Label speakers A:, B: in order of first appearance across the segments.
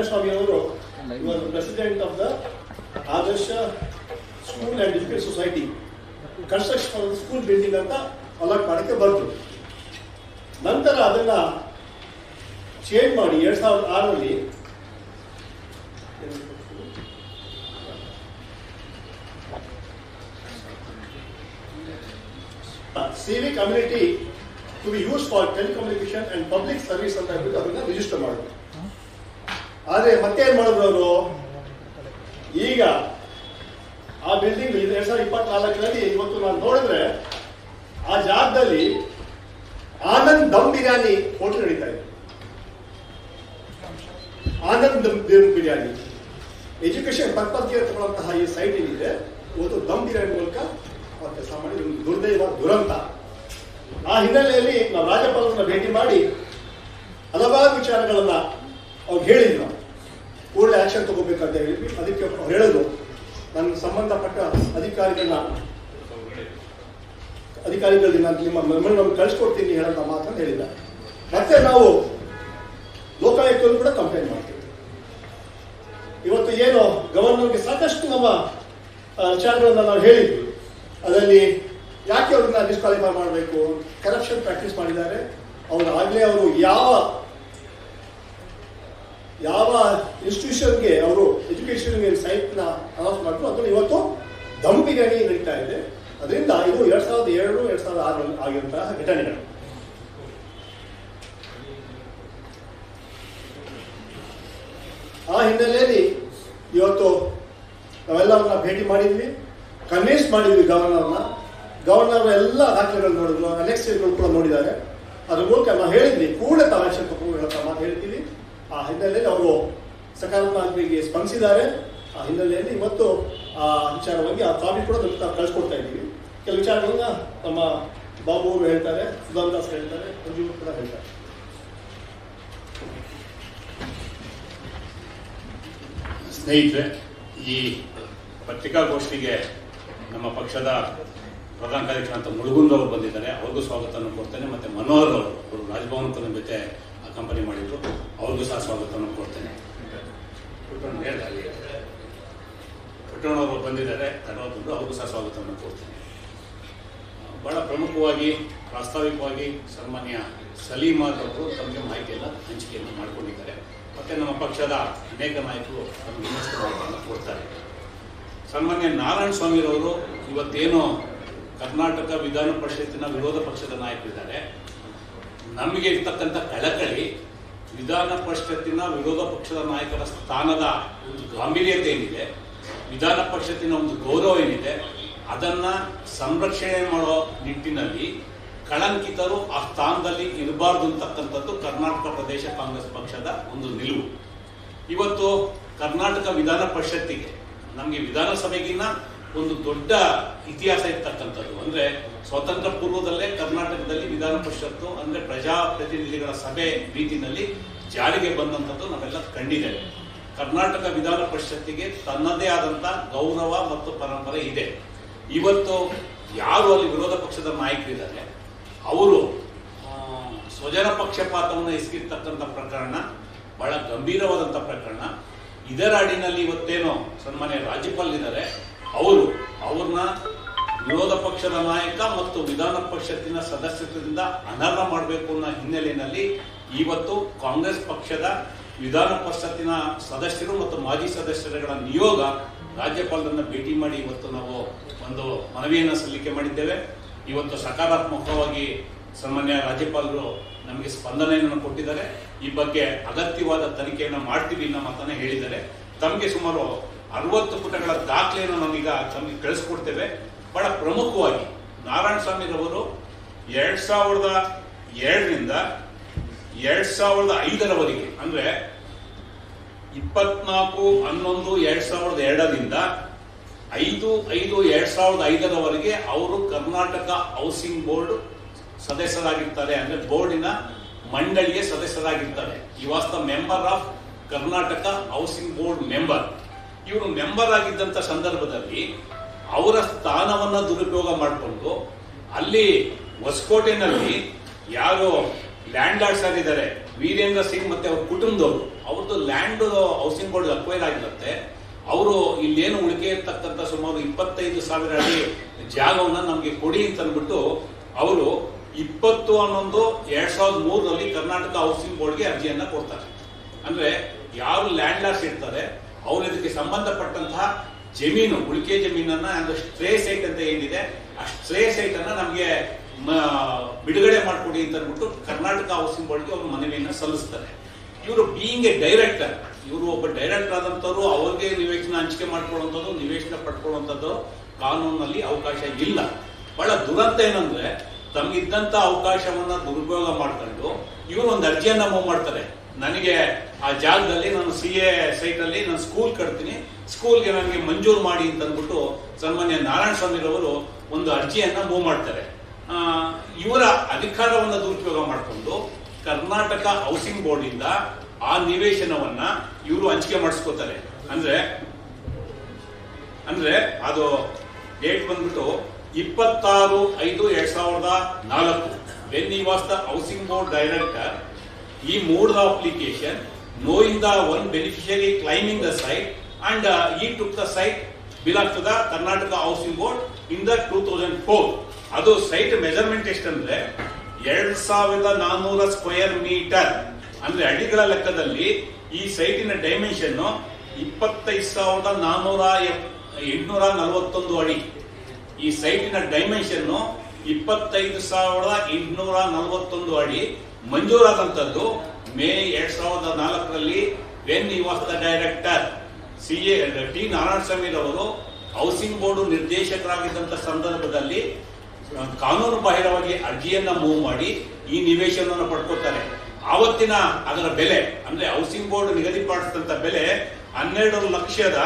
A: ನಾರಾಯಣ ಸ್ವಾಮಿ ಅವರು president of the Adarsh school and education society construction school building ಅಂತ allot ಮಾಡಕ್ಕೆ ಬಂತು. ನಂತರ ಅದನ್ನ ಚೇಂಜ್ ಮಾಡಿ ಎರಡು ಸಾವಿರದ ಆರರಲ್ಲಿ civic community to be use for telecommunication and public service ಅಂತ ಅದನ್ನ ರಿಜಿಸ್ಟರ್ ಮಾಡಿದ್ರು. ಆದ್ರೆ ಮತ್ತೆ ಏನ್ ಮಾಡಿದ್ರು ಅವರು? ಈಗ ಆ ಬಿಲ್ಡಿಂಗ್ ಎರಡ್ ಸಾವಿರದ ಇಪ್ಪತ್ನಾಲ್ಕರಲ್ಲಿ ಇವತ್ತು ನಾನು ನೋಡಿದ್ರೆ ಆ ಜಾಗದಲ್ಲಿ ಆನಂದ್ ದಮ್ ಬಿರಿಯಾನಿ ಹೋಟೆಲ್ ನಡೀತಾ ಇದೆ. ಆನಂದ್ ದಮ್ ಬಿರಿಯಾನಿ. ಎಜುಕೇಶನ್ ಪರ್ಪಸ್ಗೆ ತಗೊಳ್ಳುವಂತಹ ಈ ಸೈಟ್ ಏನಿದೆ ಒಂದು ದಮ್ ಬಿರಿಯಾನಿ ಮೂಲಕ ಮತ್ತೆ ಕೆಲಸ ಮಾಡಿ ದುರ್ದೈವ ದುರಂತ. ಆ ಹಿನ್ನೆಲೆಯಲ್ಲಿ ನಾವು ರಾಜ್ಯಪಾಲರನ್ನ ಭೇಟಿ ಮಾಡಿ ಹಲವಾರು ವಿಚಾರಗಳನ್ನ ಅವ್ರು ಹೇಳಿದ್ವಿ ನಾವು ಕೂಡಲೇ ಆಕ್ಷನ್ ತಗೋಬೇಕಂತ ಹೇಳಿ ಅದಕ್ಕೆ ಅವ್ರು ಹೇಳೋದು, ನನ್ನ ಸಂಬಂಧಪಟ್ಟ ಅಧಿಕಾರಿಗಳನ್ನ ಅಧಿಕಾರಿಗಳಿಗೆ ನಾನು ನಿಮ್ಮ ಮೆಮೊರಿ ಕಳಿಸ್ಕೊಡ್ತೀನಿ ಹೇಳೋಂಥ ಮಾತ್ರ ಹೇಳಿಲ್ಲ ಮತ್ತೆ ನಾವು ಲೋಕಾಯುಕ್ತವನ್ನು ಕೂಡ ಕಂಪ್ಲೇಂಟ್ ಮಾಡ್ತೀವಿ. ಇವತ್ತು ಏನು ಗವರ್ನರ್ಗೆ ಸಾಕಷ್ಟು ನಮ್ಮ ವಿಚಾರಗಳನ್ನ ನಾವು ಹೇಳಿದ್ವಿ. ಅದರಲ್ಲಿ ಯಾಕೆ ಅವ್ರನ್ನ ಡಿಸ್ಕ್ವಾಲಿಫೈ ಮಾಡಬೇಕು? ಕರಪ್ಷನ್ ಪ್ರಾಕ್ಟೀಸ್ ಮಾಡಿದ್ದಾರೆ. ಅವರು ಆಗಲೇ ಅವರು ಯಾವ ಯಾವ ಇನ್ಸ್ಟಿಟ್ಯೂಷನ್ಗೆ ಅವರು ಎಜುಕೇಶನ್ ಸೈಟ್ನ ಅನೌನ್ಸ್ ಮಾಡಿದ್ರು, ಅದನ್ನು ಇವತ್ತು ದಮ್ ನಡೀತಾ ಇದೆ. ಅದರಿಂದ ಇದು ಎರಡ್ ಸಾವಿರದ ಎರಡು, ಎರಡ್ ಸಾವಿರದ ಆರು ಆಗಿರುವಂತಹ ಘಟನೆಗಳು. ಆ ಹಿನ್ನೆಲೆಯಲ್ಲಿ ಇವತ್ತು ನಾವೆಲ್ಲರನ್ನ ಭೇಟಿ ಮಾಡಿದ್ವಿ. ಕನ್ವಿನ್ಸ್ ಮಾಡಿದ್ವಿ ಗವರ್ನರ್ನ. ಗವರ್ನರ್ ಎಲ್ಲ ದಾಖಲೆಗಳು ನೋಡಿದ್ರು. ಅಲೆಕ್ಸಿಗಳು ಕೂಡ ನೋಡಿದ್ದಾರೆ. ಅದ್ರ ಮೂಲಕ ನಾವು ಹೇಳಿದ್ವಿ. ಕೂಡ ತಾವು ಆಕ್ಷನ್ ತಗೊಂಡು ಹೇಳೋ ಮಾತು ಹೇಳ್ತೀವಿ. ಆ ಹಿನ್ನೆಲೆಯಲ್ಲಿ ಅವರು ಸಕಾರಾತ್ಮಕವಾಗಿ ಸ್ಪಂದಿಸಿದ್ದಾರೆ. ಆ ಹಿನ್ನೆಲೆಯಲ್ಲಿ ಇವತ್ತು ಆ ವಿಚಾರವಾಗಿ ಆ ಕಾಪಿ ಕೂಡ ನಮ್ಗೆ ನಾವು ಕಳ್ಸಿಕೊಡ್ತಾ ಇದ್ದೀವಿ. ಕೆಲವು ವಿಚಾರಗಳನ್ನ ನಮ್ಮ ಬಾಬು ಅವರು ಹೇಳ್ತಾರೆ, ಸುಧಾಂತ ದಾಸ್ ಹೇಳ್ತಾರೆ, ಮಂಜು ಕೂಡ ಹೇಳ್ತಾರೆ.
B: ಸ್ನೇಹಿತರೆ, ಈ ಪತ್ರಿಕಾಗೋಷ್ಠಿಗೆ ನಮ್ಮ ಪಕ್ಷದ ಪ್ರಧಾನ ಮುಳುಗುಂದ್ ಅವರು ಬಂದಿದ್ದಾರೆ. ಅವ್ರಿಗೂ ಸ್ವಾಗತವನ್ನು ಕೊಡ್ತೇನೆ. ಮತ್ತೆ ಮನೋಹರ್ ಅವರು ರಾಜಭವನ ಜೊತೆ ಕಂಪನಿ ಮಾಡಿದ್ರು, ಅವ್ರಿಗೂ ಸಹ ಸ್ವಾಗತವನ್ನು ಕೊಡ್ತೇನೆ. ಪುಟ್ಟಣ್ಣ ಹೇಳ್ದ, ಅಲ್ಲಿ. ಪುಟ್ಟಣ್ಣ ಅವರು ಬಂದಿದ್ದಾರೆ ಕಡವತಂದ್ರು ಅವ್ರಿಗೂ ಸಹ ಸ್ವಾಗತವನ್ನು ಕೊಡ್ತೇನೆ. ಬಹಳ ಪ್ರಮುಖವಾಗಿ, ಪ್ರಾಸ್ತಾವಿಕವಾಗಿ ಸನ್ಮಾನ್ಯ ಸಲೀಮಾದ್ ಅವರು ತಮಗೆ ಮಾಹಿತಿಯನ್ನು ಹಂಚಿಕೆಯನ್ನು ಮಾಡಿಕೊಂಡಿದ್ದಾರೆ. ಮತ್ತೆ ನಮ್ಮ ಪಕ್ಷದ ಅನೇಕ ನಾಯಕರು ತಮ್ಮ ಮಾಹಿತಿಯನ್ನು ಕೊಡ್ತಾರೆ. ಸನ್ಮಾನ್ಯ ನಾರಾಯಣ ಸ್ವಾಮಿರವರು ಇವತ್ತೇನು ಕರ್ನಾಟಕ ವಿಧಾನ ಪರಿಷತ್ತಿನ ವಿರೋಧ ಪಕ್ಷದ ನಾಯಕರಿದ್ದಾರೆ. ನಮಗೆ ಇರ್ತಕ್ಕಂಥ ಕಳಕಳಿ ವಿಧಾನ ಪರಿಷತ್ತಿನ ವಿರೋಧ ಪಕ್ಷದ ನಾಯಕರ ಸ್ಥಾನದ ಒಂದು ಗಾಂಭೀರ್ಯತೆ ಏನಿದೆ ವಿಧಾನ ಪರಿಷತ್ತಿನ ಒಂದು ಗೌರವ ಏನಿದೆ, ಅದನ್ನ ಸಂರಕ್ಷಣೆ ಮಾಡೋ ನಿಟ್ಟಿನಲ್ಲಿ ಕಳಂಕಿತರು ಆ ಸ್ಥಾನದಲ್ಲಿ ಇರಬಾರ್ದು ಅಂತಕ್ಕಂಥದ್ದು ಕರ್ನಾಟಕ ಪ್ರದೇಶ ಕಾಂಗ್ರೆಸ್ ಪಕ್ಷದ ಒಂದು ನಿಲುವು. ಇವತ್ತು ಕರ್ನಾಟಕ ವಿಧಾನ ಪರಿಷತ್ತಿಗೆ, ನಮಗೆ ವಿಧಾನಸಭೆಗಿನ್ನ ಒಂದು ದೊಡ್ಡ ಇತಿಹಾಸ ಇರ್ತಕ್ಕಂಥದ್ದು. ಅಂದ್ರೆ ಸ್ವತಂತ್ರ ಪೂರ್ವದಲ್ಲೇ ಕರ್ನಾಟಕದಲ್ಲಿ ವಿಧಾನ ಪರಿಷತ್ತು ಅಂದ್ರೆ ಪ್ರಜಾಪ್ರತಿನಿಧಿಗಳ ಸಭೆ ರೀತಿನಲ್ಲಿ ಜಾರಿಗೆ ಬಂದಂಥದ್ದು ನಾವೆಲ್ಲ ಕಂಡಿದ್ದೇವೆ. ಕರ್ನಾಟಕ ವಿಧಾನ ಪರಿಷತ್ತಿಗೆ ತನ್ನದೇ ಆದಂತ ಗೌರವ ಮತ್ತು ಪರಂಪರೆ ಇದೆ. ಇವತ್ತು ಯಾರು ಅಲ್ಲಿ ವಿರೋಧ ಪಕ್ಷದ ನಾಯಕರಿದ್ದಾರೆ ಅವರು ಸ್ವಜನ ಪಕ್ಷಪಾತವನ್ನು ಎಸಗಿರ್ತಕ್ಕಂಥ ಪ್ರಕರಣ, ಬಹಳ ಗಂಭೀರವಾದಂಥ ಪ್ರಕರಣ. ಇದರ ಅಡಿನಲ್ಲಿ ಇವತ್ತೇನೋ ಸನ್ಮಾನ್ಯ ರಾಜ್ಯಪಾಲರಿದ್ದಾರೆ. ಅವರು ಅವ್ರನ್ನ ವಿರೋಧ ಪಕ್ಷದ ನಾಯಕ ಮತ್ತು ವಿಧಾನ ಪರಿಷತ್ತಿನ ಸದಸ್ಯತ್ವದಿಂದ ಅನರ್ಹ ಮಾಡಬೇಕು ಅನ್ನೋ ಹಿನ್ನೆಲೆಯಲ್ಲಿ ಇವತ್ತು ಕಾಂಗ್ರೆಸ್ ಪಕ್ಷದ ವಿಧಾನ ಪರಿಷತ್ತಿನ ಸದಸ್ಯರು ಮತ್ತು ಮಾಜಿ ಸದಸ್ಯರುಗಳ ನಿಯೋಗ ರಾಜ್ಯಪಾಲರನ್ನ ಭೇಟಿ ಮಾಡಿ ಇವತ್ತು ನಾವು ಒಂದು ಮನವಿಯನ್ನು ಸಲ್ಲಿಕೆ ಮಾಡಿದ್ದೇವೆ. ಇವತ್ತು ಸಕಾರಾತ್ಮಕವಾಗಿ ಸನ್ಮಾನ್ಯ ರಾಜ್ಯಪಾಲರು ನಮಗೆ ಸ್ಪಂದನೆಯನ್ನು ಕೊಟ್ಟಿದ್ದಾರೆ. ಈ ಬಗ್ಗೆ ಅಗತ್ಯವಾದ ತನಿಖೆಯನ್ನು ಮಾಡ್ತೀವಿ ಅನ್ನೋ ಮಾತನ್ನ ಹೇಳಿದ್ದಾರೆ. ತಮಗೆ ಸುಮಾರು ಅರವತ್ತು ಪುಟಗಳ ದಾಖಲೆಯನ್ನು ನಾವೀಗ ತಮಗೆ ಕಳಿಸ್ಕೊಡ್ತೇವೆ. ಬಹಳ ಪ್ರಮುಖವಾಗಿ ನಾರಾಯಣ ಸ್ವಾಮಿರವರು ಎರಡ್ ಸಾವಿರದ ಎರಡರಿಂದ ಎರಡ್ ಸಾವಿರದ ಐದರವರೆಗೆ, ಅಂದ್ರೆ ಇಪ್ಪತ್ನಾಲ್ಕು, ಹನ್ನೊಂದು, ಎರಡ್ ಸಾವಿರದ ಎರಡರಿಂದ ಐದು ಐದು, ಎರಡ್ ಸಾವಿರದ ಐದರವರೆಗೆ ಅವರು ಕರ್ನಾಟಕ ಹೌಸಿಂಗ್ ಬೋರ್ಡ್ ಸದಸ್ಯರಾಗಿರ್ತಾರೆ. ಅಂದ್ರೆ ಬೋರ್ಡಿನ ಮಂಡಳಿಗೆ ಸದಸ್ಯರಾಗಿರ್ತಾರೆ. He was the member of Karnataka housing board member. ಇವರು ಮೆಂಬರ್ ಆಗಿದ್ದಂತ ಸಂದರ್ಭದಲ್ಲಿ ಅವರ ಸ್ಥಾನವನ್ನ ದುರುಪಯೋಗ ಮಾಡಿಕೊಂಡು ಅಲ್ಲಿ ಹೊಸಕೋಟೆನಲ್ಲಿ ಯಾರು ಲ್ಯಾಂಡ್ ಲಾರ್ಡ್ಸ್ ಆಗಿದ್ದಾರೆ, ವೀರೇಂದ್ರ ಸಿಂಗ್ ಮತ್ತೆ ಅವ್ರ ಕುಟುಂಬದವರು ಅವ್ರದ್ದು ಲ್ಯಾಂಡ್ ಹೌಸಿಂಗ್ ಬೋರ್ಡ್ ಅಕ್ವೈರ್ ಆಗಿರುತ್ತೆ. ಅವರು ಇಲ್ಲೇನು ಉಳಿಕೆ ಇರ್ತಕ್ಕಂಥ ಸುಮಾರು ಇಪ್ಪತ್ತೈದು ಸಾವಿರ ಅಡಿ ಜಾಗವನ್ನ ನಮಗೆ ಕೊಡಿ ಅಂತ ಅಂದ್ಬಿಟ್ಟು ಅವರು ಇಪ್ಪತ್ತು ಹನ್ನೊಂದು ಎರಡ್ ಸಾವಿರದ ಮೂರರಲ್ಲಿ ಕರ್ನಾಟಕ ಹೌಸಿಂಗ್ ಬೋರ್ಡ್ಗೆ ಅರ್ಜಿಯನ್ನ ಕೊಡ್ತಾರೆ. ಅಂದ್ರೆ ಯಾರು ಲ್ಯಾಂಡ್ ಲಾರ್ಡ್ಸ್ ಇರ್ತಾರೆ ಅವ್ರು ಇದಕ್ಕೆ ಸಂಬಂಧಪಟ್ಟಂತಹ ಜಮೀನು, ಉಳಿಕೆ ಜಮೀನನ್ನ ಒಂದು ಸ್ಟ್ರೇ ಸೈಟ್ ಅಂತ ಏನಿದೆ, ಆ ಸ್ಟ್ರೇ ಸೈಟ್ ಅನ್ನ ನಮಗೆ ಬಿಡುಗಡೆ ಮಾಡಿಕೊಡಿ ಅಂತ ಅಂದ್ಬಿಟ್ಟು ಕರ್ನಾಟಕ ಹೌಸಿಂಗ್ ಬೋರ್ಡ್ಗೆ ಅವರು ಮನವಿಯನ್ನು ಸಲ್ಲಿಸ್ತಾರೆ. ಇವರು ಬೀಯಿಂಗ್ ಎ ಡೈರೆಕ್ಟರ್ ಇವರು ಒಬ್ಬ ಡೈರೆಕ್ಟರ್ ಆದಂತವ್ರು ಅವ್ರಿಗೆ ನಿವೇಶನ ಹಂಚಿಕೆ ಮಾಡ್ಕೊಳ್ಳುವಂಥದ್ದು, ನಿವೇಶನ ಪಡ್ಕೊಳ್ಳುವಂಥದ್ದು ಕಾನೂನಲ್ಲಿ ಅವಕಾಶ ಇಲ್ಲ. ಬಹಳ ದುರಂತ ಏನಂದ್ರೆ ತಮಗಿದ್ದಂಥ ಅವಕಾಶವನ್ನ ದುರುಪಯೋಗ ಮಾಡ್ಕೊಂಡು ಇವರು ಒಂದು ಅರ್ಜಿಯನ್ನ ಮೂವ್ ಮಾಡ್ತಾರೆ. ನನಗೆ ಆ ಜಾಗದಲ್ಲಿ ನಾನು ಸಿ ಎ ಸೈಟ್ ಅಲ್ಲಿ ನಾನು ಸ್ಕೂಲ್ ಕಟ್ತೀನಿ. ಸ್ಕೂಲ್ಗೆ ನನಗೆ ಮಂಜೂರು ಮಾಡಿ ಅಂತ ಅಂದ್ಬಿಟ್ಟು ಸನ್ಮಾನ್ಯ ನಾರಾಯಣ ಸ್ವಾಮಿರವರು ಒಂದು ಅರ್ಜಿಯನ್ನ ಮೂವ್ ಮಾಡ್ತಾರೆ. ಇವರ ಅಧಿಕಾರವನ್ನ ದುರುಪಯೋಗ ಮಾಡಿಕೊಂಡು ಕರ್ನಾಟಕ ಹೌಸಿಂಗ್ ಬೋರ್ಡ್ ಇಂದ ಆ ನಿವೇಶನವನ್ನ ಇವರು ಹಂಚಿಕೆ ಮಾಡಿಸ್ಕೋತಾರೆ. ಅಂದ್ರೆ ಅಂದ್ರೆ ಅದು ಡೇಟ್ ಬಂದ್ಬಿಟ್ಟು ಇಪ್ಪತ್ತಾರು ಐದು ಎರಡ್ ಸಾವಿರದ ನಾಲ್ಕು. When housing board director he moved application in the one beneficiary claiming the site and he took the site belong to the Karnataka housing board in the two thousand four ಅದು site measurement ಎಷ್ಟಂದ್ರೆ ಎರಡು ಸಾವಿರದ ನಾನ್ನೂರ square metre ಅಂದ್ರೆ ಅಡಿಗಳ ಲೆಕ್ಕದಲ್ಲಿ ಈ ಸೈಟಿನ dimension ಇಪ್ಪತ್ತೈದು ಸಾವಿರದ ನಾನ್ನೂರ ಎಂಟುನೂರ ನಲವತ್ತೊಂದು ಅಡಿ. ಈ ಸೈಟಿನ ಡೈಮೆನ್ಷನ್ ಇಪ್ಪತ್ತೈದು ಸಾವಿರದ ಎಂಟುನೂರ ನಲವತ್ತೊಂದು ಅಡಿ. ಮಂಜೂರಾದಂತದ್ದು ಮೇ ಎರಡ್ ಸಾವಿರದ ನಾಲ್ಕರಲ್ಲಿ when he was the director C A T Narayana Swamy ಅವರು ಹೌಸಿಂಗ್ ಬೋರ್ಡ್ ನಿರ್ದೇಶಕರಾಗಿದ್ದಂಥ ಸಂದರ್ಭದಲ್ಲಿ ಕಾನೂನು ಬಾಹಿರವಾಗಿ ಅರ್ಜಿಯನ್ನ ಮೂವ್ ಮಾಡಿ ಈ ನಿವೇಶನವನ್ನು ಪಡ್ಕೋತಾರೆ ಆವತ್ತಿನ ಅದರ ಬೆಲೆ, ಅಂದ್ರೆ ಹೌಸಿಂಗ್ ಬೋರ್ಡ್ ನಿಗದಿಪಡಿಸಿದಂತ ಬೆಲೆ ಹನ್ನೆರಡು ಲಕ್ಷದ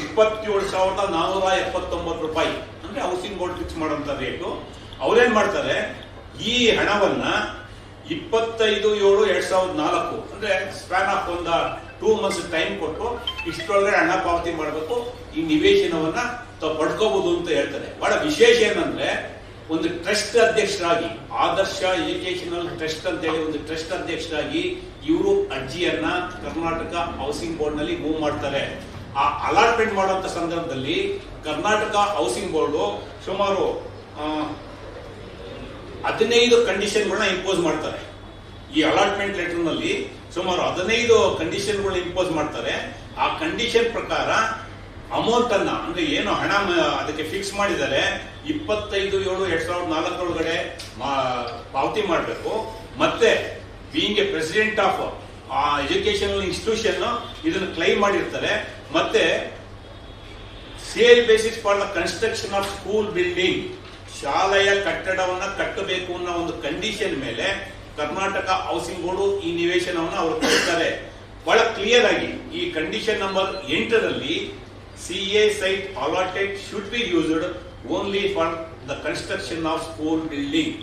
B: ಇಪ್ಪತ್ತೇಳು ಸಾವಿರದ ನಾನೂರ ಎಪ್ಪತ್ತೊಂಬತ್ತು ರೂಪಾಯಿ. ಅಂದ್ರೆ ಹೌಸಿಂಗ್ ಬೋರ್ಡ್ ಫಿಕ್ಸ್ ಮಾಡುವಂತ ರೇಟು ಅವ್ರೇನ್ ಮಾಡ್ತಾರೆ? ಈ ಹಣವನ್ನ ಇಪ್ಪತ್ತೈದು, ಏಳು, ಎರಡ್ ಸಾವಿರದ ನಾಲ್ಕು. ಅಂದ್ರೆ ಸ್ಪ್ಯಾನ್ ಆಫ್ ಒಂದ ಟೂ ಮಂತ್ಸ್ ಟೈಮ್ ಕೊಟ್ಟು ಇಷ್ಟೊಳಗೆ ಹಣ ಪಾವತಿ ಮಾಡಬೇಕು. ಈ ನಿವೇಶನವನ್ನ ಪಡ್ಕೋಬಹುದು ಅಂತ ಹೇಳ್ತಾರೆ. ಬಹಳ ವಿಶೇಷ ಏನಂದ್ರೆ, ಒಂದು ಟ್ರಸ್ಟ್ ಅಧ್ಯಕ್ಷರಾಗಿ, ಆದರ್ಶ ಎಜುಕೇಶನಲ್ ಟ್ರಸ್ಟ್ ಅಂತ ಹೇಳಿ ಒಂದು ಟ್ರಸ್ಟ್ ಅಧ್ಯಕ್ಷರಾಗಿ ಇವರು ಅರ್ಜಿಯನ್ನ ಕರ್ನಾಟಕ ಹೌಸಿಂಗ್ ಬೋರ್ಡ್ನಲ್ಲಿ ಮೂವ್ ಮಾಡ್ತಾರೆ. ಆ ಅಲಾಟ್ಮೆಂಟ್ ಮಾಡುವಂತ ಸಂದರ್ಭದಲ್ಲಿ ಕರ್ನಾಟಕ ಹೌಸಿಂಗ್ ಬೋರ್ಡ್ ಸುಮಾರು ಹದಿನೈದು ಕಂಡೀಷನ್ಗಳನ್ನ ಇಂಪೋಸ್ ಮಾಡ್ತಾರೆ. ಈ ಅಲಾಟ್ಮೆಂಟ್ ಲೆಟರ್ನಲ್ಲಿ ಸುಮಾರು ಹದಿನೈದು ಕಂಡೀಷನ್ಗಳನ್ನ ಇಂಪೋಸ್ ಮಾಡ್ತಾರೆ. ಆ ಕಂಡೀಷನ್ ಪ್ರಕಾರ ಅಮೌಂಟ್ ಅನ್ನ, ಅಂದ್ರೆ ಏನು ಹಣ ಅದಕ್ಕೆ ಫಿಕ್ಸ್ ಮಾಡಿದರೆ ಇಪ್ಪತ್ತೈದು, ಏಳು, ಎರಡ್ ಸಾವಿರದ ನಾಲ್ಕರೊಳಗಡೆ ಪಾವತಿ ಮಾಡಬೇಕು. ಮತ್ತೆ ಬೀಯಿಂಗ್ ಎ ಪ್ರೆಸಿಡೆಂಟ್ ಆಫ್ ಆ ಎಜುಕೇಶನಲ್ ಇನ್ಸ್ಟಿಟ್ಯೂಷನ್ ಇದನ್ನು ಕ್ಲೈಮ್ ಮಾಡಿರ್ತಾರೆ. ಮತ್ತೆ sale basis for the construction of school building ಶಾಲೆಯ ಕಟ್ಟಡವನ್ನ ಕಟ್ಟಬೇಕು ಅನ್ನೋ ಒಂದು ಕಂಡೀಷನ್ ಮೇಲೆ ಕರ್ನಾಟಕ ಹೌಸಿಂಗ್ ಬೋರ್ಡ್ ಈ ನಿವೇಶನವನ್ನು ಅವರು ಕೊಡ್ತಾರೆ. ಬಹಳ ಕ್ಲಿಯರ್ ಆಗಿ ಈ ಕಂಡೀಷನ್ ನಂಬರ್ ಎಂಟರಲ್ಲಿ C A site allotted should be used only for the construction of school building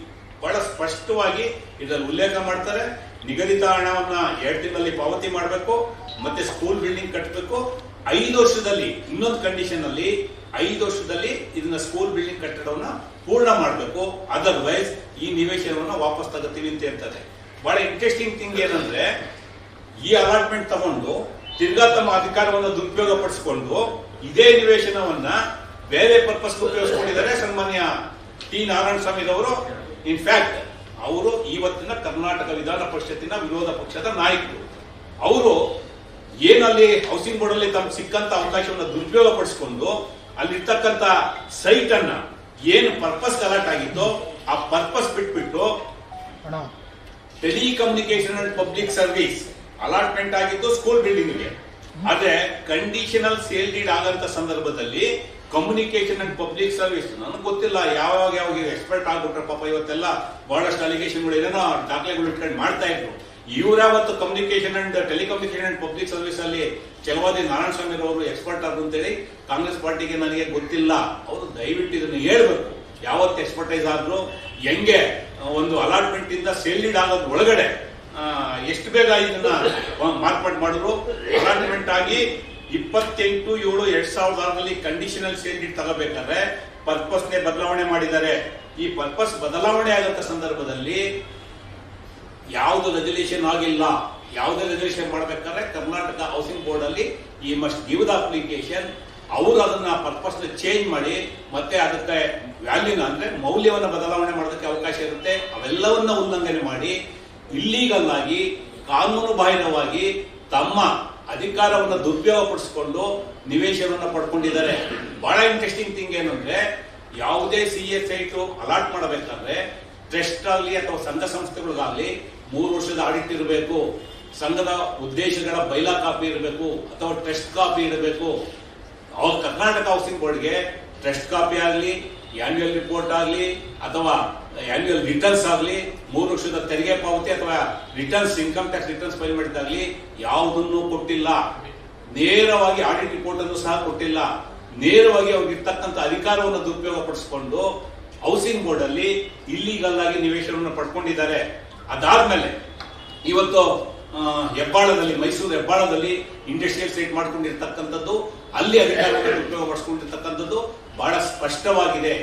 B: ಬಹಳ ಸ್ಪಷ್ಟವಾಗಿ ಇದರಲ್ಲಿ ಉಲ್ಲೇಖ ಮಾಡ್ತಾರೆ. ನಿಗದಿತ ಹಣವನ್ನ ಎರಡು ತಿಂಗಳಲ್ಲಿ ಪಾವತಿ ಮಾಡಬೇಕು, ಮತ್ತೆ ಸ್ಕೂಲ್ ಬಿಲ್ಡಿಂಗ್ ಕಟ್ಟಬೇಕು ಐದು ವರ್ಷದಲ್ಲಿ, ಇನ್ನೊಂದು ಕಂಡೀಷನ್ ಅಲ್ಲಿ ಐದು ವರ್ಷದಲ್ಲಿ ಇದನ್ನ ಸ್ಕೂಲ್ ಬಿಲ್ಡಿಂಗ್ ಕಟ್ಟಡವನ್ನ ಪೂರ್ಣ ಮಾಡಬೇಕು. ಅದರ್ವೈಸ್ ಈ ನಿವೇಶನವನ್ನ ವಾಪಸ್ ತಗೋತೀವಿ ಅಂತ ಹೇಳ್ತಾರೆ. ಬಹಳ ಇಂಟ್ರೆಸ್ಟಿಂಗ್ ಥಿಂಗ್ ಏನಂದ್ರೆ, ಈ ಅಲಾಟ್ಮೆಂಟ್ ತಗೊಂಡು ತಿರ್ಗಾ ತಮ್ಮ ಅಧಿಕಾರವನ್ನು ದುರುಪಯೋಗ ಪಡಿಸಿಕೊಂಡು ಇದೇ ನಿವೇಶನವನ್ನ ಬೇರೆ ಪರ್ಪಸ್ ಉಪಯೋಗಿಸ್ಕೊಂಡಿದ್ದಾರೆ ಸನ್ಮಾನ್ಯ ಟಿ. ನಾರಾಯಣ ಸ್ವಾಮಿಯವರು ಇನ್ಫ್ಯಾಕ್ಟ್ ಅವರು ಇವತ್ತಿನ ಕರ್ನಾಟಕ ವಿಧಾನ ಪರಿಷತ್ತಿನ ವಿರೋಧ ಪಕ್ಷದ ನಾಯಕರು. ಅವರು ಏನಲ್ಲಿ ಹೌಸಿಂಗ್ ಬೋರ್ಡ್ ಅಲ್ಲಿ ತಮ್ಗೆ ಸಿಕ್ಕಂತ ಅವಕಾಶವನ್ನು ದುರುಪಯೋಗ ಪಡಿಸ್ಕೊಂಡು ಅಲ್ಲಿರ್ತಕ್ಕಂತ ಸೈಟ್ ಅನ್ನ ಏನು ಪರ್ಪಸ್ ಕಲಾಟ್ ಆಗಿತ್ತೋ ಆ ಪರ್ಪಸ್ ಬಿಟ್ಬಿಟ್ಟು telecommunication and public service allotment ಆಗಿದ್ದು ಸ್ಕೂಲ್ ಬಿಲ್ಡಿಂಗ್ಗೆ. ಆದ್ರೆ ಕಂಡೀಷನಲ್ ಸೇಲ್ ಡೀಡ್ ಆಗಂತ ಸಂದರ್ಭದಲ್ಲಿ ಕಮ್ಯುನಿಕೇಶನ್ ಅಂಡ್ ಪಬ್ಲಿಕ್ ಸರ್ವಿಸ್ ನನಗೆ ಗೊತ್ತಿಲ್ಲ ಯಾವಾಗ ಯಾವಾಗ ಎಕ್ಸ್ಪರ್ಟ್ ಆಗ್ಬಿಟ್ರೆ ಪಾಪ ಇವತ್ತೆಲ್ಲ ಬಹಳಷ್ಟು ಅಲಿಗೇಷನ್ಗಳು ಏನೇನೋ ದಾಖಲೆಗಳು ಇಟ್ಕೊಂಡು ಮಾಡ್ತಾ ಇದ್ರು. ಇವರಾವತ್ತು communication and telecommunication and public service ಅಲ್ಲಿ ಚಲವಾದಿ ನಾರಾಯಣ ಸ್ವಾಮಿ ಅವರು ಎಕ್ಸ್ಪರ್ಟ್ ಆದ್ರು ಅಂತೇಳಿ ಕಾಂಗ್ರೆಸ್ ಪಾರ್ಟಿಗೆ ನನಗೆ ಗೊತ್ತಿಲ್ಲ. ಅವರು ದಯವಿಟ್ಟು ಇದನ್ನು ಹೇಳ್ಬೇಕು. ಯಾವತ್ತು ಎಕ್ಸ್ಪರ್ಟೈಸ್ ಆದ್ರು ಹೆಂಗೆ ಒಂದು ಅಲಾಟ್ಮೆಂಟ್ ಇಂದ ಸೇಲ್ಡ್ ಆಗೋದ್ ಒಳಗಡೆ ಎಷ್ಟು ಬೇಗ ಇದನ್ನ ಮಾರ್ಪಾಟ್ ಮಾಡಿದ್ರು? ಅಲಾಟ್ಮೆಂಟ್ ಆಗಿ ಇಪ್ಪತ್ತೆಂಟು, ಏಳು, ಎರಡ್ ಸಾವಿರದ ಆರರಲ್ಲಿ ಕಂಡೀಷನಲ್ ಸೇಲ್ ತಗೋಬೇಕಾದ್ರೆ ಪರ್ಪಸ್ನೇ ಬದಲಾವಣೆ ಮಾಡಿದ್ದಾರೆ. ಈ ಪರ್ಪಸ್ ಬದಲಾವಣೆ ಆಗಂತ ಸಂದರ್ಭದಲ್ಲಿ ಯಾವುದು ರೆಸಲ್ಯೂಷನ್ ಆಗಿಲ್ಲ, ಯಾವುದೇ ರೆಸಲ್ಯೂಷನ್ ಮಾಡಬೇಕಾದ್ರೆ ಕರ್ನಾಟಕ ಹೌಸಿಂಗ್ ಬೋರ್ಡ್ ಅಲ್ಲಿ ಈ ಮಸ್ಟ್ ಗಿವ್ ದ ಅಪ್ಲಿಕೇಶನ್ ಅವರು ಅದನ್ನ ಪರ್ಪಸ್ ಚೇಂಜ್ ಮಾಡಿ, ಮತ್ತೆ ಅದಕ್ಕೆ ವ್ಯಾಲ್ಯೂನ ಅಂದ್ರೆ ಮೌಲ್ಯವನ್ನು ಬದಲಾವಣೆ ಮಾಡೋದಕ್ಕೆ ಅವಕಾಶ ಇರುತ್ತೆ. ಅವೆಲ್ಲವನ್ನ ಉಲ್ಲಂಘನೆ ಮಾಡಿ ಇಲ್ಲೀಗಲ್ ಆಗಿ, ಕಾನೂನು ಬಾಹಿರವಾಗಿ ತಮ್ಮ ಅಧಿಕಾರವನ್ನು ದುರುಪಯೋಗಪಡಿಸಿಕೊಂಡು ನಿವೇಶನವನ್ನು ಪಡ್ಕೊಂಡಿದ್ದಾರೆ. ಬಹಳ ಇಂಟ್ರೆಸ್ಟಿಂಗ್ ಥಿಂಗ್ ಏನಂದ್ರೆ ಯಾವುದೇ ಸಿ ಎಸ್ ಐಟು ಅಲಾಟ್ ಮಾಡಬೇಕಾದ್ರೆ ಟ್ರಸ್ಟ್ ಆಗಲಿ ಅಥವಾ ಸಂಘ ಸಂಸ್ಥೆಗಳಿಗಾಗಲಿ ಮೂರು ವರ್ಷದ ಆಡಿಟ್ ಇರಬೇಕು, ಸಂಘದ ಉದ್ದೇಶಗಳ ಬೈಲಾ ಕಾಪಿ ಇರಬೇಕು ಅಥವಾ ಟ್ರಸ್ಟ್ ಕಾಪಿ ಇರಬೇಕು. ಅವ್ರ ಕರ್ನಾಟಕ ಹೌಸಿಂಗ್ ಬೋರ್ಡ್ಗೆ ಟ್ರಸ್ಟ್ ಕಾಪಿ ಆಗಲಿ ಆನ್ಯುವಲ್ ರಿಪೋರ್ಟ್ ಆಗಲಿ, ಅಥವಾ ಆನ್ಯುವಲ್ ರಿಟರ್ನ್ಸ್ ಆಗಲಿ, ಮೂರು ವರ್ಷದ ತೆರಿಗೆ ಪಾವತಿ ಅಥವಾ returns income tax returns file ಆಗಲಿ ಯಾವುದನ್ನು ಕೊಟ್ಟಿಲ್ಲ. ನೇರವಾಗಿ ಆಡಿಟ್ ರಿಪೋರ್ಟ್ ಅನ್ನು ಸಹ ಕೊಟ್ಟಿಲ್ಲ. ನೇರವಾಗಿ ಅವ್ರಿಗಿರ್ತಕ್ಕಂಥ ಅಧಿಕಾರವನ್ನು ದುರುಪಯೋಗ ಪಡಿಸಿಕೊಂಡು ಹೌಸಿಂಗ್ ಬೋರ್ಡ್ ಅಲ್ಲಿ ಇಲ್ಲಿಗಲ್ಲಾಗಿ ನಿವೇಶನವನ್ನು ಪಡ್ಕೊಂಡಿದ್ದಾರೆ. ಅದಾದ್ಮೇಲೆ ಇವತ್ತು ಹೆಬ್ಬಾಳದಲ್ಲಿ, ಮೈಸೂರು ಹೆಬ್ಬಾಳದಲ್ಲಿ ಇಂಡಸ್ಟ್ರಿಯಲ್ ಸೈಟ್ ಮಾಡ್ಕೊಂಡಿರ್ತಕ್ಕಂಥದ್ದು, ಅಲ್ಲಿ ಅಧಿಕಾರವನ್ನು ಉಪಯೋಗ ಪಡಿಸ್ಕೊಂಡಿರ್ತಕ್ಕಂಥದ್ದು ಬಹಳ ಸ್ಪಷ್ಟವಾಗಿದೆ.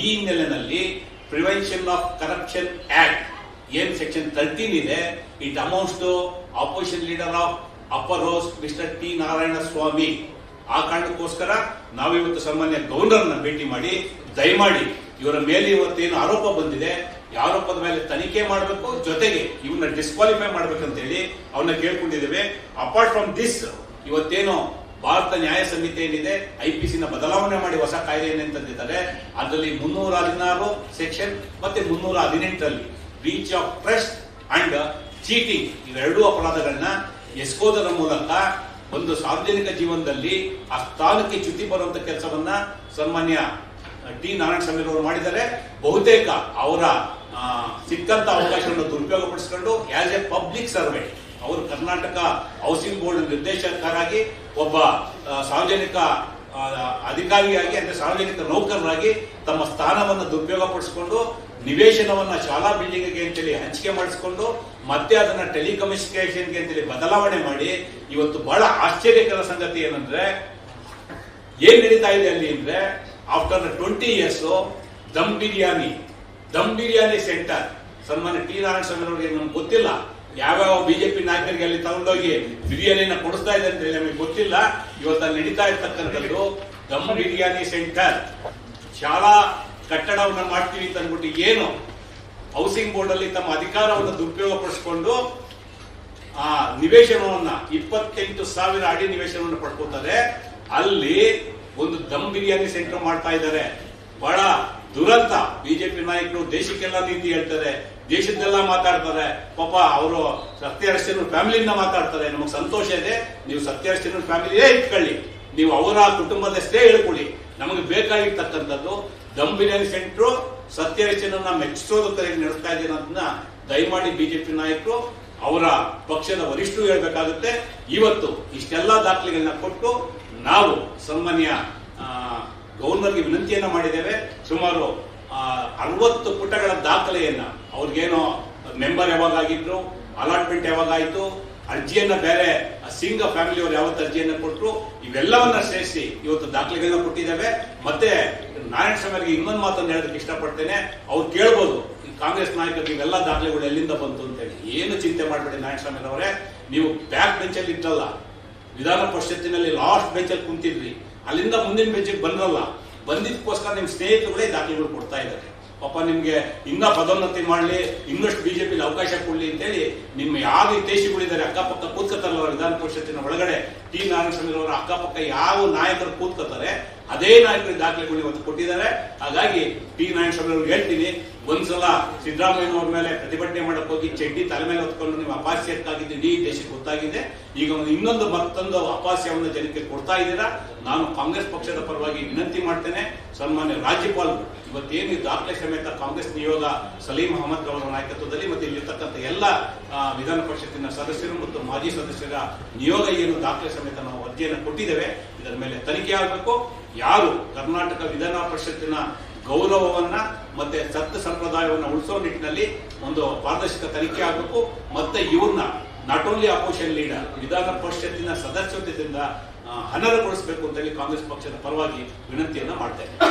B: ಈ ಹಿನ್ನೆಲೆಯಲ್ಲಿ ಪ್ರಿವೆನ್ಷನ್ ಆಫ್ ಕರಪ್ಷನ್ ಆಕ್ಟ್ ಏನ್ ಸೆಕ್ಷನ್ ತರ್ಟೀನ್ ಇದೆ it amounts to opposition leader of upper house mister T Narayana Swamy ಆ ಕಾರಣಕ್ಕೋಸ್ಕರ ನಾವಿವತ್ತು ಸಾಮಾನ್ಯ ಗವರ್ನರ್ನ ಭೇಟಿ ಮಾಡಿ, ದಯಮಾಡಿ ಇವರ ಮೇಲೆ ಇವತ್ತೇನು ಆರೋಪ ಬಂದಿದೆ ಆರೋಪದ ಮೇಲೆ ತನಿಖೆ ಮಾಡಬೇಕು, ಜೊತೆಗೆ ಇವನ್ನ ಡಿಸ್ಕ್ವಾಲಿಫೈ ಮಾಡ್ಬೇಕಂತ ಹೇಳಿ ಅವನ್ನ ಕೇಳ್ಕೊಂಡಿದ್ದೇವೆ. ಅಪಾರ್ಟ್ ಫ್ರಮ್ ದಿಸ್ ಇವತ್ತೇನು ಭಾರತ ನ್ಯಾಯ ಸಮಿತಿ ಏನಿದೆ ಐ ಪಿ ನ ಬದಲಾವಣೆ ಮಾಡಿ ಹೊಸ ಕಾಯ್ದೆಯನ್ನು ತಂದಿದ್ದಾರೆ ಅದರಲ್ಲಿ ಮುನ್ನೂರ ಹದಿನಾರು ಸೆಕ್ಷನ್ ಮತ್ತೆ ಮುನ್ನೂರ ಹದಿನೆಂಟರಲ್ಲಿ breach of trust and cheating ಇವೆರಡೂ ಅಪರಾಧಗಳನ್ನ ಎಸ್ಕೋದರ ಮೂಲಕ ಒಂದು ಸಾರ್ವಜನಿಕ ಜೀವನದಲ್ಲಿ ಆ ಸ್ಥಾನಕ್ಕೆ ಚ್ಯುತಿ ಬರುವಂತ ಕೆಲಸವನ್ನ ಸನ್ಮಾನ್ಯ ಟಿ. ನಾರಾಯಣ ಸ್ವಾಮಿ ಅವರು ಮಾಡಿದ್ದಾರೆ. ಬಹುತೇಕ ಅವರ ಸಿಕ್ಕಂತ ಅವಕಾಶವನ್ನು ದುರುಪಯೋಗ ಪಡಿಸಿಕೊಂಡು ಆಸ್ ಎ ಪಬ್ಲಿಕ್ ಸರ್ವೆ ಅವರು ಕರ್ನಾಟಕ ಹೌಸಿಂಗ್ ಬೋರ್ಡ್ ನಿರ್ದೇಶಕರಾಗಿ, ಒಬ್ಬ ಸಾರ್ವಜನಿಕ ಅಧಿಕಾರಿಯಾಗಿ, ಅಂದ್ರೆ ಸಾರ್ವಜನಿಕ ನೌಕರರಾಗಿ ತಮ್ಮ ಸ್ಥಾನವನ್ನು ದುರುಪಯೋಗ ಪಡಿಸಿಕೊಂಡು ನಿವೇಶನವನ್ನ ಶಾಲಾ ಬಿಲ್ಡಿಂಗ್ಗೆ ಅಂತೇಳಿ ಹಂಚಿಕೆ ಮಾಡಿಸಿಕೊಂಡು ಮತ್ತೆ ಅದನ್ನ ಟೆಲಿಕಮ್ಯುನಿಕೇಶನ್ಗೆ ಅಂತೇಳಿ ಬದಲಾವಣೆ ಮಾಡಿ, ಇವತ್ತು ಬಹಳ ಆಶ್ಚರ್ಯಕರ ಸಂಗತಿ ಏನಂದ್ರೆ, ಏನ್ ನಡೀತಾ ಇದೆ ಅಲ್ಲಿ ಅಂದ್ರೆ after twenty years dum biryani dum biryani centre. ಸನ್ಮಾನ್ಯ ಟಿ ನಾರಾಯಣ ಸ್ವಾಮಿ ಅವರಿಗೆ ನಮ್ಗೆ ಗೊತ್ತಿಲ್ಲ. ಯಾವ್ಯಾವ ಬಿಜೆಪಿ ನಾಯಕರಿಗೆ ಅಲ್ಲಿ ತಗೊಂಡೋಗಿ ಬಿರಿಯಾನಿನ ಕೊಡಿಸ್ತಾ ಇದೆ ಅಂತ ಹೇಳಿ ನಮಗೆ ಗೊತ್ತಿಲ್ಲ. ಇವತ್ತು ನಡೀತಾ ಇರ್ತಕ್ಕಂಥದ್ದು ದಮ್ ಬಿರಿಯಾನಿ ಸೆಂಟರ್. ಶಾಲಾ ಕಟ್ಟಡವನ್ನ ಮಾಡ್ತೀವಿ ಅಂತ ಅಂದ್ಬಿಟ್ಟು ಏನು ಹೌಸಿಂಗ್ ಬೋರ್ಡ್ ಅಲ್ಲಿ ತಮ್ಮ ಅಧಿಕಾರವನ್ನು ದುರುಪಯೋಗ ಪಡಿಸಿಕೊಂಡು ಆ, ನಿವೇಶನವನ್ನ ಇಪ್ಪತ್ತೆಂಟು ಸಾವಿರ ಅಡಿ ನಿವೇಶನವನ್ನು ಪಡ್ಕೋತಾರೆ. ಅಲ್ಲಿ ಒಂದು ದಮ್ ಬಿರಿಯಾನಿ ಸೆಂಟರ್ ಮಾಡ್ತಾ ಇದ್ದಾರೆ. ಬಹಳ ದುರಂತ. ಬಿಜೆಪಿ ನಾಯಕರು ದೇಶಕ್ಕೆಲ್ಲ ನೀತಿ ಹೇಳ್ತಾರೆ, ದೇಶದ್ದೆಲ್ಲ ಮಾತಾಡ್ತಾರೆ. ಪಾಪ ಅವರು ಸತ್ಯಹರಿಶ್ಚಂದ್ರ ಫ್ಯಾಮಿಲಿಯಿಂದ ಮಾತಾಡ್ತಾರೆ. ನಮಗೆ ಸಂತೋಷ ಇದೆ. ನೀವು ಸತ್ಯಹರಿಶ್ಚಂದ್ರ ಫ್ಯಾಮಿಲಿಯೇ ಇಟ್ಕೊಳ್ಳಿ. ನೀವು ಅವರ ಕುಟುಂಬದಷ್ಟೇ ಹೇಳ್ಕೊಳ್ಳಿ. ನಮಗೆ ಬೇಕಾಗಿರ್ತಕ್ಕಂಥದ್ದು ದಮ್ ಬಿರಿಯಾನಿ ಸೆಂಟ್ರು ಸತ್ಯಹರಿಶ್ಚಂದ್ರನ ಮೆಚ್ಚಿಸೋದಕ್ಕೆ ನಡೆಸ್ತಾ ಇದ್ದೀನಿ ಅಂತ ದಯಮಾಡಿ ಬಿಜೆಪಿ ನಾಯಕರು, ಅವರ ಪಕ್ಷದ ವರಿಷ್ಠರು ಹೇಳ್ಬೇಕಾಗುತ್ತೆ. ಇವತ್ತು ಇಷ್ಟೆಲ್ಲ ದಾಖಲೆಗಳನ್ನ ಕೊಟ್ಟು ನಾವು ಸನ್ಮಾನ್ಯ ಗವರ್ನರ್ಗೆ ವಿನಂತಿಯನ್ನ ಮಾಡಿದ್ದೇವೆ. ಸುಮಾರು ಅರವತ್ತು ಪುಟಗಳ ದಾಖಲೆಯನ್ನ ಅವ್ರಿಗೇನೋ ಮೆಂಬರ್ ಯಾವಾಗ ಆಗಿದ್ರು ಅಲಾಟ್ಮೆಂಟ್ ಯಾವಾಗ ಆಯ್ತು ಅರ್ಜಿಯನ್ನ ಬೇರೆ ಸಿಂಗ ಫ್ಯಾಮಿಲಿ ಅವರು ಯಾವತ್ತು ಅರ್ಜಿಯನ್ನ ಕೊಟ್ಟರು ಇವೆಲ್ಲವನ್ನ ಸೇರಿಸಿ ಇವತ್ತು ದಾಖಲೆಗಳನ್ನ ಕೊಟ್ಟಿದ್ದೇವೆ. ಮತ್ತೆ ನಾರಾಯಣ ಸ್ವಾಮಿ ಅವರಿಗೆ ಇನ್ನೊಂದು ಮಾತನ್ನು ಹೇಳೋದಕ್ಕೆ ಇಷ್ಟಪಡ್ತೇನೆ. ಅವ್ರು ಕೇಳ್ಬೋದು ಕಾಂಗ್ರೆಸ್ ನಾಯಕರು ಇವೆಲ್ಲ ದಾಖಲೆಗಳು ಎಲ್ಲಿಂದ ಬಂತು ಅಂತ ಹೇಳಿ ಏನು ಚಿಂತೆ ಮಾಡಬೇಡಿ ನಾರಾಯಣ ಸ್ವಾಮಿ ಅವರೇ. ನೀವು ಬ್ಯಾಕ್ ಬೆಂಚಲ್ಲಿ ಇದ್ದಲ್ಲ ವಿಧಾನ ಪರಿಷತ್ತಿನಲ್ಲಿ ಲಾಸ್ಟ್ ಬೆಂಚಲ್ಲಿ ಕುಂತಿದ್ರಿ ಅಲ್ಲಿಂದ ಮುಂದಿನ ಬೆಂಚಿಗೆ ಬಂದ್ರಲ್ಲ, ಬಂದಿದ್ದಕ್ಕೋಸ್ಕರ ನಿಮ್ಮ ಸ್ನೇಹಿತರುಗಳೇ ದಾಖಲೆಗಳು ಕೊಡ್ತಾ ಇದ್ದಾರೆ. ಪಾಪ ನಿಮಗೆ ಇನ್ನ ಪದೋನ್ನತಿ ಮಾಡಲಿ, ಇನ್ನಷ್ಟು ಬಿಜೆಪಿಲಿ ಅವಕಾಶ ಕೊಡಲಿ ಅಂತೇಳಿ ನಿಮ್ಮ ಯಾವ ಹಿತೈಷಿಗಳಿದ್ದಾರೆ ಅಕ್ಕಪಕ್ಕ ಕೂತ್ಕೋತಾರಲ್ಲ ವಿಧಾನ ಪರಿಷತ್ತಿನ ಒಳಗಡೆ, ಟಿ ನಾರಾಯಣಸ್ವಾಮಿ ಅವರ ಅಕ್ಕಪಕ್ಕ ಯಾವ ನಾಯಕರು ಕೂತ್ಕೋತಾರೆ ಅದೇ ನಾಯಕರಿಗೆ ದಾಖಲೆಗಳು ಇವತ್ತು ಕೊಟ್ಟಿದ್ದಾರೆ. ಹಾಗಾಗಿ ಟಿ ನಾರಾಯಣಸ್ವಾಮಿ ಅವ್ರಿಗೆ ಹೇಳ್ತೀನಿ ಒಂದ್ಸಲ ಸಿದ್ದರಾಮಯ್ಯನವ್ರ ಮೇಲೆ ಪ್ರತಿಭಟನೆ ಮಾಡಕ್ ಹೋಗಿ ಚಡ್ಡಿ ತಲೆ ಮೇಲೆ ಹೊತ್ಕೊಂಡು ನೀವು ಅಪಾಸ್ಯಕ್ಕಾಗಿದ್ದು ಇಡೀ ದೇಶಕ್ಕೆ ಗೊತ್ತಾಗಿದೆ. ಈಗ ಒಂದು ಇನ್ನೊಂದು ಮತ್ತೊಂದು ಅಪಾಸ್ಯವನ್ನು ಜನಕ್ಕೆ ಕೊಡ್ತಾ ಇದ್ದೀರಾ? ನಾನು ಕಾಂಗ್ರೆಸ್ ಪಕ್ಷದ ಪರವಾಗಿ ವಿನಂತಿ ಮಾಡ್ತೇನೆ. ಸನ್ಮಾನ್ಯ ರಾಜ್ಯಪಾಲರು, ಇವತ್ತೇನು ದಾಖಲೆ ಸಮೇತ ಕಾಂಗ್ರೆಸ್ ನಿಯೋಗ ಸಲೀಂ ಅಹಮದ್ ಅವರ ನಾಯಕತ್ವದಲ್ಲಿ ಮತ್ತೆ ಇಲ್ಲಿರ್ತಕ್ಕಂಥ ಎಲ್ಲ ವಿಧಾನ ಪರಿಷತ್ತಿನ ಸದಸ್ಯರು ಮತ್ತು ಮಾಜಿ ಸದಸ್ಯರ ನಿಯೋಗ ಏನು ದಾಖಲೆ ಸಮೇತ ನಾವು ಅರ್ಜಿಯನ್ನು ಕೊಟ್ಟಿದ್ದೇವೆ, ಇದರ ಮೇಲೆ ತನಿಖೆ ಆಗಬೇಕು. ಯಾರು ಕರ್ನಾಟಕ ವಿಧಾನ ಪರಿಷತ್ತಿನ ಗೌರವವನ್ನ ಮತ್ತೆ ಸತ್ಯ ಸಂಪ್ರದಾಯವನ್ನು ಉಳಿಸೋ ನಿಟ್ಟಿನಲ್ಲಿ ಒಂದು ಪಾರದರ್ಶಕ ತನಿಖೆ ಆಗಬೇಕು. ಮತ್ತೆ ಇವನ್ನ ನಾಟ್ ಓನ್ಲಿ ಅಪೋಸಿಷನ್ ಲೀಡರ್ ವಿಧಾನ ಪರಿಷತ್ತಿನ ಸದಸ್ಯತ್ವದಿಂದ ಅನರ್ಹಗೊಳಿಸಬೇಕು ಅಂತ ಹೇಳಿ ಕಾಂಗ್ರೆಸ್ ಪಕ್ಷದ ಪರವಾಗಿ ವಿನಂತಿಯನ್ನ ಮಾಡ್ತೇನೆ